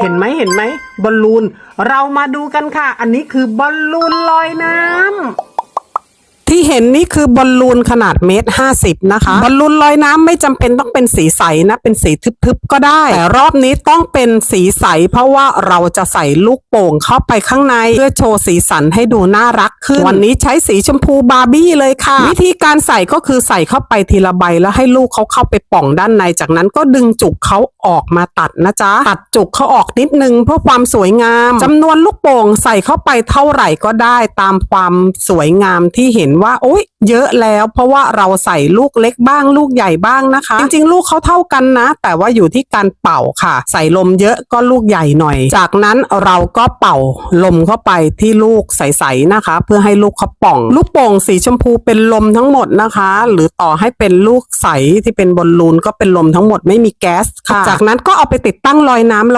เห็นไหมเห็นไหมบอลลูน เรามาดูกันค่ะ อันนี้คือบอลลูนลอยน้ำ ห็นนี่คือบอลลูนขนาดเมตรห้าสิบนะคะ บอลลูนลอยน้ำไม่จำเป็นต้องเป็นสีใสนะ เป็นสีทึบๆก็ได้ แต่รอบนี้ต้องเป็นสีใส เพราะว่าเราจะใส่ลูกโป่งเข้าไปข้างใน เพื่อโชว์สีสันให้ดูน่ารักขึ้น วันนี้ใช้สีชมพูบาร์บี้เลยค่ะ วิธีการใส่ก็คือใส่เข้าไปทีละใบแล้วให้ลูกเขาเข้าไปป่องด้านใน จากนั้นก็ดึงจุกเขาออกมาตัดนะจ๊ะ ตัดจุกเขาออกนิดนึงเพื่อความสวยงามจำนวนลูกโป่งใส่เข้าไปเท่าไหร่ก็ได้ตามความสวยงามที่เห็นว่าอ๊ยเยอะแล้ว เพราะว่าเราใส่ลูกเล็กบ้างลูกใหญ่บ้างนะคะ จริงๆ ลูกเขาเท่ากันนะ แต่ว่าอยู่ที่การเป่าค่ะ ใส่ลมเยอะก็ลูกใหญ่หน่อย จากนั้นเราก็เป่าลมเข้าไปที่ลูกใสๆนะคะ เพื่อให้ลูกเขาป่อง ลูกโป่งสีชมพูเป็นลมทั้งหมดนะคะ หรือต่อให้เป็นลูกใสที่เป็นบอลลูนก็เป็นลมทั้งหมดไม่มีแก๊สค่ะ จากนั้นก็เอาไปติดตั้งลอยน้ำแล้ว